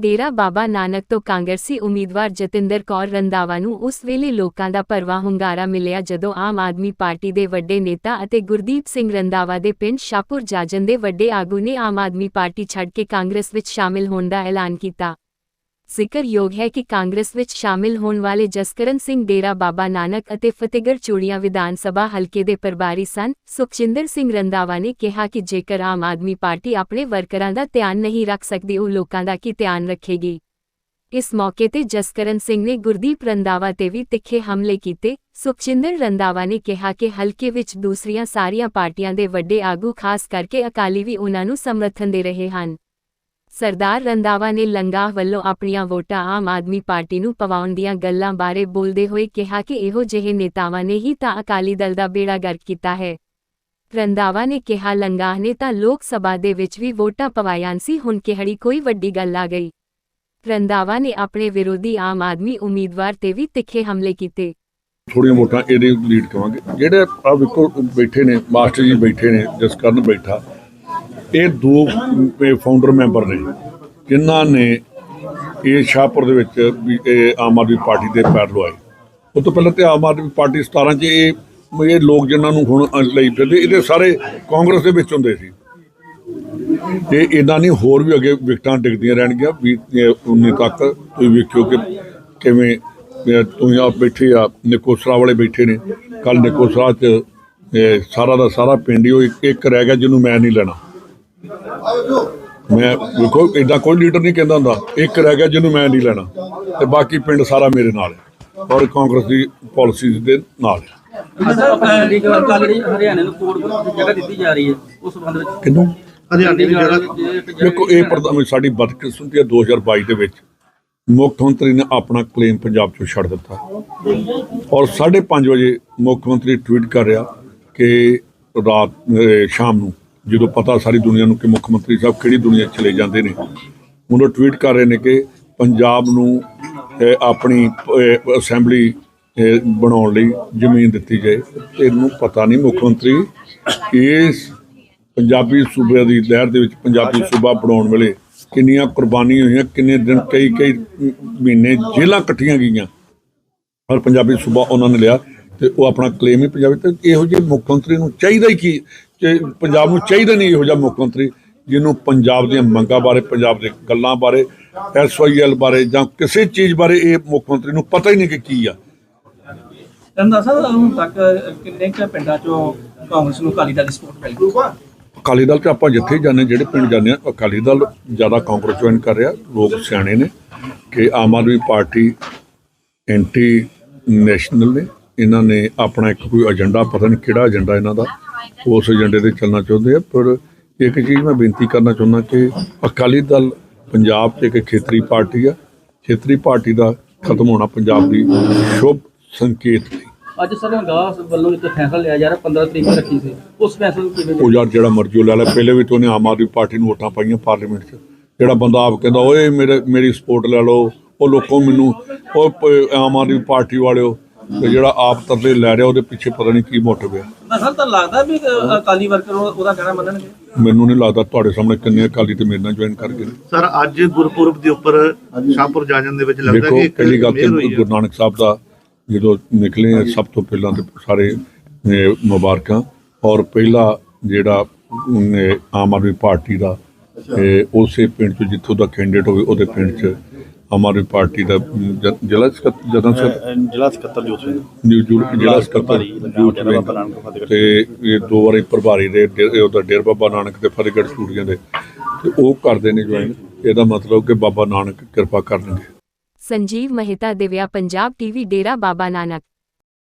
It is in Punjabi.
ਡੇਰਾ ਬਾਬਾ ਨਾਨਕ ਤੋਂ ਕਾਂਗਰਸੀ ਉਮੀਦਵਾਰ ਜਤਿੰਦਰ ਕੌਰ ਰੰਦਾਵਾ ਨੂੰ ਉਸ ਵੇਲੇ ਲੋਕਾਂ ਦਾ ਭਰਵਾਂ ਹੁੰਗਾਰਾ ਮਿਲਿਆ ਜਦੋਂ ਆਮ ਆਦਮੀ ਪਾਰਟੀ ਦੇ ਵੱਡੇ ਨੇਤਾ ਅਤੇ ਗੁਰਦੀਪ ਸਿੰਘ ਰੰਦਾਵਾ ਦੇ ਪਿੰਡ ਸ਼ਾਹਪੁਰ ਜਾਜਨ ਦੇ ਵੱਡੇ ਆਗੂ ਨੇ ਆਮ ਆਦਮੀ ਪਾਰਟੀ ਛੱਡ ਕੇ ਕਾਂਗਰਸ ਵਿੱਚ ਸ਼ਾਮਿਲ ਹੋਣ ਦਾ ਐਲਾਨ ਕੀਤਾ। ਜ਼ਿਕਰਯੋਗ ਹੈ ਕਿ ਕਾਂਗਰਸ ਵਿੱਚ ਸ਼ਾਮਿਲ ਹੋਣ ਵਾਲੇ ਜਸਕਰਨ ਸਿੰਘ ਡੇਰਾ ਬਾਬਾ ਨਾਨਕ ਅਤੇ ਫਤਿਹਗੜ੍ਹ ਚੂੜੀਆਂ ਵਿਧਾਨ ਸਭਾ ਹਲਕੇ ਦੇ ਪ੍ਰਭਾਰੀ ਸਨ ਸੁਖਜਿੰਦਰ ਸਿੰਘ ਰੰਦਾਵਾ ਨੇ ਕਿਹਾ ਕਿ ਜੇਕਰ ਆਮ ਆਦਮੀ ਪਾਰਟੀ ਆਪਣੇ ਵਰਕਰਾਂ ਦਾ ਧਿਆਨ ਨਹੀਂ ਰੱਖ ਸਕਦੀ, ਉਹ ਲੋਕਾਂ ਦਾ ਕੀ ਧਿਆਨ ਰੱਖੇਗੀ? ਇਸ ਮੌਕੇ ਤੇ ਜਸਕਰਨ ਸਿੰਘ ਨੇ ਗੁਰਦੀਪ ਰੰਦਾਵਾ ਤੇ ਵੀ ਤਿੱਖੇ ਹਮਲੇ ਕੀਤੇ। ਸੁਖਜਿੰਦਰ ਰੰਦਾਵਾ ਨੇ ਕਿਹਾ ਕਿ ਹਲਕੇ ਵਿੱਚ ਦੂਸਰੀਆਂ ਸਾਰੀਆਂ ਪਾਰਟੀਆਂ ਦੇ ਵੱਡੇ ਆਗੂ, ਖਾਸ ਕਰਕੇ ਅਕਾਲੀ ਵੀ ਉਹਨਾਂ ਨੂੰ ਸਮਰਥਨ ਦੇ ਰਹੇ ਹਨ। ਸਰਦਾਰ ਰੰਦਾਵਾ ਨੇ ਲੰਗਾਹ ਵੱਲੋਂ ਆਪਣੀਆਂ ਵੋਟਾਂ ਆਮ ਆਦਮੀ ਪਾਰਟੀ ਨੂੰ ਪਵਾਉਣ ਦੀਆਂ ਗੱਲਾਂ ਬਾਰੇ ਬੋਲਦੇ ਹੋਏ ਕਿਹਾ ਕਿ ਇਹੋ ਜਿਹੇ ਨੇਤਾਵਾਂ ਨੇ ਹੀ ਤਾਂ ਅਕਾਲੀ ਦਲ ਦਾ ਬੇੜਾ ਗਰਕ ਕੀਤਾ ਹੈ। ਰੰਦਾਵਾ ਨੇ ਕਿਹਾ ਲੰਗਾਹ ਨੇ ਤਾਂ ਲੋਕ ਸਭਾ ਦੇ ਵਿੱਚ ਵੀ ਵੋਟਾਂ ਪਵਾਈਆਂ ਸੀ, ਹੁਣ ਕਿਹੜੀ ਕੋਈ ਵੱਡੀ ਗੱਲ ਆ ਗਈ। ਰੰਦਾਵਾ ਨੇ ਆਪਣੇ ਵਿਰੋਧੀ ਆਮ ਆਦਮੀ ਉਮੀਦਵਾਰ ਤੇ ਵੀ ਤਿੱਖੇ ਹਮਲੇ ਕੀਤੇ। ਥੋੜੀਆਂ ਵੋਟਾਂ ਇਹਦੇ ਲੀਡ ਕਰਾਂਗੇ ਜਿਹੜੇ ਆ ਵੇਖੋ ਬੈਠੇ ਨੇ, ਮਾਸਟਰ ਜੀ ਬੈਠੇ ਨੇ, ਜਸਕਰਨ ਬੈਠਾ ਇਹ ਦੋ ਫਾਊਂਡਰ ਮੈਂਬਰ ਨੇ, ਜਿਨ੍ਹਾਂ ਨੇ ਇਹ ਸ਼ਾਹਪੁਰ ਦੇ ਵਿੱਚ ਵੀ ਇਹ ਆਮ ਆਦਮੀ ਪਾਰਟੀ ਦੇ ਪੈਰ ਲਵਾਏ। ਉਹ ਤੋਂ ਪਹਿਲਾਂ ਤੇ ਆਮ ਆਦਮੀ ਪਾਰਟੀ 17 ਚ ਇਹ ਇਹ ਲੋਕ ਜਿਨ੍ਹਾਂ ਨੂੰ ਹੁਣ ਲਈ ਫਿਰਦੇ, ਇਹਦੇ ਸਾਰੇ ਕਾਂਗਰਸ ਦੇ ਵਿੱਚ ਹੁੰਦੇ ਸੀ। ਤੇ ਇਦਾਂ ਨਹੀਂ ਹੋਰ ਵੀ ਅੱਗੇ ਵਿਕਟਾਂ ਡਿੱਗਦੀਆਂ ਰਹਿਣਗੀਆਂ, ਵੀ 19 ਤੱਕ ਤੁਸੀਂ ਵੇਖਿਓ ਕਿ ਕਿਵੇਂ ਤੁਸੀਂ ਆਪ ਬੈਠੇ ਆ ਨਿਕੋਸਰਾ ਵਾਲੇ ਬੈਠੇ ਨੇ। ਕੱਲ ਨਿਕੋਸਰਾ ਚ ਸਾਰਾ ਦਾ ਸਾਰਾ ਪਿੰਡ ਹੀ ਉਹ ਇੱਕ ਰਹਿ ਗਿਆ ਜਿਹਨੂੰ ਮੈਂ ਨਹੀਂ ਲੈਣਾ। ਮੈਂ ਵੇਖੋ ਇਦਾਂ ਕੋਈ ਲੀਡਰ ਨਹੀਂ ਕਹਿੰਦਾ ਹੁੰਦਾ। ਇੱਕ ਰਹਿ ਗਿਆ ਜਿਹਨੂੰ ਮੈਂ ਨਹੀਂ ਲੈਣਾ। ਤੇ ਬਾਕੀ ਪਿੰਡ ਸਾਰਾ ਮੇਰੇ ਨਾਲ ਹੈ। ਔਰ ਕਾਂਗਰਸ ਦੀ ਪਾਲਿਸੀਜ਼ ਦੇ ਨਾਲ ਹੈ। ਹਰਿਆਣਾ ਨੂੰ ਕੋਡ ਦੀ ਜਗ੍ਹਾ ਦਿੱਤੀ ਜਾ ਰਹੀ ਹੈ। ਉਸ ਸੰਬੰਧ ਵਿੱਚ ਕਿੰਨੂੰ? ਹਰਿਆਣੇ ਦੀ ਜਗ੍ਹਾ ਦੇਖੋ ਇਹ ਪ੍ਰਧਾਨ ਸਾਡੀ ਬਦਕਿਸਮਤੀ ਹੈ 2022 ਦੇ ਵਿੱਚ। ਮੁੱਖ ਮੰਤਰੀ ਨੇ ਆਪਣਾ ਕਲੇਮ ਪੰਜਾਬ ਚੋਂ ਛੱਡ ਦਿੱਤਾ। ਔਰ 5:30 ਵਜੇ ਮੁੱਖ ਮੰਤਰੀ ਟਵੀਟ ਕਰ ਰਿਹਾ ਕਿ ਰਾਤ ਸ਼ਾਮ ਨੂੰ ਜਦੋਂ ਪਤਾ ਸਾਰੀ ਦੁਨੀਆ ਨੂੰ ਕਿ ਮੁੱਖ ਮੰਤਰੀ ਸਾਹਿਬ ਕਿਹੜੀ ਦੁਨੀਆ ਚਲੇ ਜਾਂਦੇ ਨੇ ਉਹਨੂੰ ਟਵੀਟ ਕਰ ਰਹੇ ਨੇ ਕਿ ਪੰਜਾਬ ਨੂੰ ਆਪਣੀ ਅਸੈਂਬਲੀ ਬਣਾਉਣ ਲਈ ਜ਼ਮੀਨ ਦਿੱਤੀ ਜਾਏ। ਇਹਨੂੰ ਪਤਾ ਨਹੀਂ ਮੁੱਖ ਮੰਤਰੀ ਇਸ ਪੰਜਾਬੀ ਸੂਬੇ ਦੀ ਲਹਿਰ ਦੇ ਵਿੱਚ ਪੰਜਾਬੀ ਸੂਬਾ ਬਣਾਉਣ ਵੇਲੇ ਕਿੰਨੀਆਂ ਕੁਰਬਾਨੀਆਂ ਹੋਈਆਂ ਕਿੰਨੇ ਦਿਨ ਕਈ ਕਈ ਮਹੀਨੇ ਜੇਲ੍ਹਾਂ ਕੱਟੀਆਂ ਗਈਆਂ। ਔਰ ਪੰਜਾਬੀ ਸੂਬਾ ਉਹਨਾਂ ਨੇ ਲਿਆ ਤੇ ਉਹ ਆਪਣਾ ਕਲੇਮ ਹੀ ਪੰਜਾਬੀ ਤੇ ਇਹੋ ਜਿਹੇ ਮੁੱਖ ਮੰਤਰੀ ਨੂੰ ਚਾਹੀਦਾ ਹੀ ਕੀ ਕਿ ਪੰਜਾਬ ਨੂੰ ਚਾਹੀਦਾ ਨਹੀਂ ਇਹੋ ਜਿਹਾ ਮੁੱਖ ਮੰਤਰੀ ਜਿਹਨੂੰ ਪੰਜਾਬ ਦੀਆਂ ਮੰਗਾਂ ਬਾਰੇ ਪੰਜਾਬ ਦੇ ਗੱਲਾਂ ਬਾਰੇ ਐਸਵਾਈਐਲ ਬਾਰੇ ਜਾਂ ਕਿਸੇ ਚੀਜ਼ ਬਾਰੇ ਇਹ ਮੁੱਖ ਮੰਤਰੀ ਨੂੰ ਪਤਾ ਹੀ ਨਹੀਂ ਕਿ ਕੀ ਆ। ਰੰਦਾ ਸਾਹਿਬ ਹੁਣ ਤੱਕ ਕਿੰਨੇ ਕੁ ਪਿੰਡਾਂ ਚੋਂ ਕਾਂਗਰਸ ਨੂੰ ਅਕਾਲੀ ਦਲ ਦੀ ਸਪੋਰਟ ਮਿਲ? ਗਈ ਅਕਾਲੀ ਦਲ 'ਚ ਆਪਾਂ ਜਿੱਥੇ ਜਾਂਦੇ ਜਿਹੜੇ ਪਿੰਡ ਜਾਂਦੇ ਆ ਅਕਾਲੀ ਦਲ ਜ਼ਿਆਦਾ ਕਾਂਗਰਸ ਜੁਆਇਨ ਕਰ ਰਿਹਾ ਲੋਕ ਸਿਆਣੇ ਨੇ ਕਿ Aam Aadmi party anti national ਨੇ ਇਹਨਾਂ ਨੇ ਆਪਣਾ ਇੱਕ ਕੋਈ ਏਜੰਡਾ ਪਤਾ ਨਹੀਂ ਕਿਹੜਾ ਏਜੰਡਾ ਇਹਨਾਂ ਦਾ ਉਸ ਏਜੰਡੇ ਤੇ ਚੱਲਣਾ ਚਾਹੁੰਦੇ ਆ ਪਰ ਇੱਕ ਚੀਜ਼ ਮੈਂ ਬੇਨਤੀ ਕਰਨਾ ਚਾਹੁੰਦਾ ਕਿ ਅਕਾਲੀ ਦਲ ਪੰਜਾਬ 'ਚ ਇੱਕ ਖੇਤਰੀ ਪਾਰਟੀ ਆ। ਖੇਤਰੀ ਪਾਰਟੀ ਦਾ ਖਤਮ ਹੋਣਾ ਪੰਜਾਬ ਦੀ ਸ਼ੁਭ ਸੰਕੇਤ ਨਹੀਂ ਅੱਜ ਸਰ ਗਾਸ ਵੱਲੋਂ ਇੱਕ ਫੈਸਲਾ ਲਿਆ ਜਾ ਰਿਹਾ 15 ਤਰੀਕ ਨੂੰ ਰੱਖੀ ਸੀ। ਉਸ ਫੈਸਲੇ ਨੂੰ ਕਿਵੇਂ ਉਹ ਯਾਰ ਜਿਹੜਾ ਮਰਜ਼ੀ ਲੈ ਲੈ। ਪਹਿਲੇ ਵੀ ਤਾਂ ਉਹਨੇ ਆਮ ਆਦਮੀ ਪਾਰਟੀ ਨੂੰ ਵੋਟਾਂ ਪਾਈਆਂ ਪਾਰਲੀਮੈਂਟ 'ਚ। ਜਿਹੜਾ ਬੰਦਾ ਆਪ ਕਹਿੰਦਾ ਓਏ ਮੇਰੇ ਮੇਰੀ ਸਪੋਰਟ ਲੈ ਲਓ। ਉਹ ਲੋਕੋਂ ਮੈਨੂੰ ਉਹ ਆਮ ਆਦਮੀ ਪਾਰਟੀ ਵਾਲਿਓ ਤੇ ਜਿਹੜਾ ਆਪ ਤਰਲੇ ਲੈ ਰਿਹਾ ਉਹਦੇ ਪਿੱਛੇ ਪਤਾ ਨਹੀਂ ਕੀ ਮੋਟਿਵ ਹੈ। ਸਰ ਤਾਂ ਲੱਗਦਾ ਵੀ ਅਕਾਲੀ ਵਰਕਰ ਉਹ- ਉਹਦਾ ਕਹਿਣਾ ਮੰਨਣਗੇ? ਮੈਨੂੰ ਨਹੀਂ ਲੱਗਦਾ ਤੁਹਾਡੇ ਸਾਹਮਣੇ ਕਿੰਨੇ ਅਕਾਲੀ ਤੇ ਮੇਰੇ ਨਾਲ ਜੁਆਇਨ ਕਰ ਗਏ ਸਰ ਅੱਜ ਗੁਰਪੁਰਬ ਦੇ ਉੱਪਰ ਸ਼ਾਹਪੁਰ ਜਾਜਨ ਦੇ ਵਿੱਚ ਲੱਗਦਾ ਕਿ ਇੱਕ ਪਹਿਲੀ ਗੱਲ ਤੇ। ਗੁਰੂ ਨਾਨਕ ਸਾਹਿਬ ਦਾ ਜਦੋਂ ਨਿਕਲੇ ਆ, ਸਭ ਤੋਂ ਪਹਿਲਾਂ ਤੇ ਸਾਰੇ ਮੁਬਾਰਕਾਂ। ਔਰ ਪਹਿਲਾ ਜਿਹੜਾ ਆਮ ਆਦਮੀ ਪਾਰਟੀ ਦਾ ਉਸੇ ਪਿੰਡ ਚ ਜਿੱਥੋਂ ਦਾ ਕੈਂਡੀਡੇਟ ਹੋਵੇ ਉਹਦੇ ਪਿੰਡ ਚ ਆਮ ਆਦਮੀ ਪਾਰਟੀ ਦਾ ਜ- ਜ਼ਿਲ੍ਹਾ ਸਕੱਤਰ ਜਦਾਂ ਸਕੱਤਰ? ਜ਼ਿਲ੍ਹਾ ਸਕੱਤਰ ਜੋਤ ਸਿੰਘ ਨਿਊ ਜੁੜ ਜ਼ਿਲ੍ਹਾ ਸਕੱਤਰ ਪ੍ਰਭਾਰੀ, ਜੂਥ ਡੇਰਾ ਵਿੰਗ। ਬਾਬਾ ਨਾਨਕ ਫਤਿਹਗੜ੍ਹ ਤੇ ਇਹ ਦੋ ਵਾਰੀ ਪ੍ਰਭਾਰੀ ਦੇ ਡੇ- ਇਹ ਉਹਦਾ ਡੇਰ ਬਾਬਾ ਨਾਨਕ ਤੇ ਫਤਿਹਗੜ੍ਹ ਸਟੂਡੀਓ ਦੇ। ਤੇ ਉਹ ਕਰਦੇ ਨੇ ਜੁਆਇਨ ਇਹਦਾ ਮਤਲਬ ਕਿ ਬਾਬਾ ਨਾਨਕ ਕਿਰਪਾ ਕਰਨਗੇ। ਸੰਜੀਵ ਮਹਿਤਾ ਦਿਵਿਆ ਪੰਜਾਬ ਟੀਵੀ ਡੇਰਾ ਬਾਬਾ ਨਾਨਕ।